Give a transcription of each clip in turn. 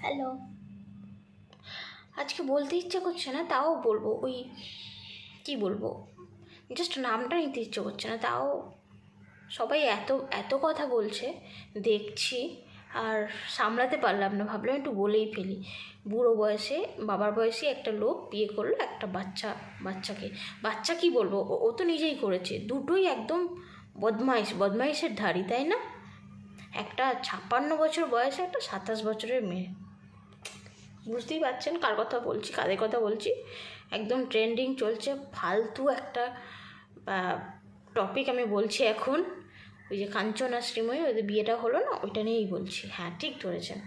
Hello. আজকে বলতে ইচ্ছে করছে না, তাও বলব, ওই কি বলব জাস্ট নামটা নিতে ইচ্ছে করছে না, তাও সবাই এত এত কথা বলছে, দেখছি, আর সামলাতে পারলাম না, ভাবলাম একটু বলেই ফেলি। বুড়ো বয়সে, বাবার বয়সে একটা লোক বিয়ে করল একটা বাচ্চা, বাচ্চাকে। বাচ্চা কি বলব ও- তো নিজেই করেছে, দুটোই একদম বদমাইশ, বদমাইশের ধারি, তাই না? একটা ছাপ্পান্ন বছর বয়সে একটা সাতাশ বছরের মেয়ে। বুঝতেই পারছেন কার কথা বলছি, কাদের কথা বলছি। একদম ট্রেন্ডিং চলছে, ফালতু একটা টপিক আমি বলছি এখন। ওই যে কাঞ্চন শ্রীময়ী, ওদের বিয়েটা হলো না, ওইটা নিয়েই বলছি। হ্যাঁ ঠিক ধরেছেন।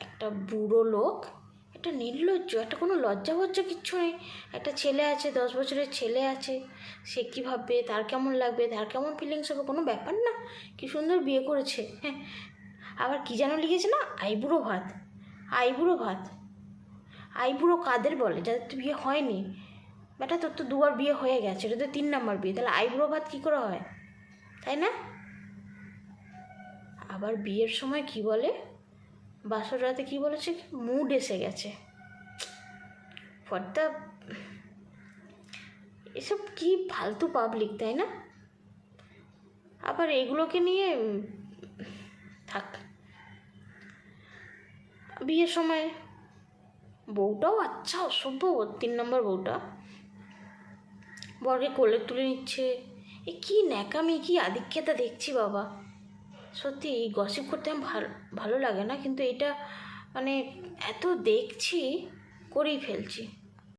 একটা বুড়ো লোক, একটা নির্লজ্জ, একটা কোনো লজ্জা ফজ্জা কিচ্ছু নেই। একটা ছেলে আছে, দশ বছরের ছেলে আছে, সে কী ভাববে, তার কেমন লাগবে, তার কেমন ফিলিংস হবে, কোনো ব্যাপার না। কি সুন্দর বিয়ে করেছে হ্যাঁ। আবার কী যেন লিখেছে না, আইবুড়ো ভাত। আইবুড়ো ভাত। আইবুড়ো কাদের বলে? যাদের তো বিয়ে হয়নি। বেটা, তোর তো দুবার বিয়ে হয়ে গেছে। এটা তো তিন নাম্বার বিয়ে। তাহলে আইবুড়ো ভাত কী করে হয়? তাই না? আবার বিয়ের সময় কি বলে? বাসর রাতে কী বলেছে মুড এসে গেছে। ফর দ্য এসব কি ফালতু পাবলিক তাই না? আবার এগুলোকে নিয়ে থাক। বিয়ের সময়? বউটাও আচ্ছা অসভ্য। তিন নম্বর বউটা। বরকে কোলে তুলে নিচ্ছে। এ কী ন্যাকামি, কী আধিক্যতা দেখছি বাবা। সত্যি এই গসিপ করতে আমার ভালো ভালো লাগে না, কিন্তু এটা মানে এত দেখছি, করেই ফেলছি।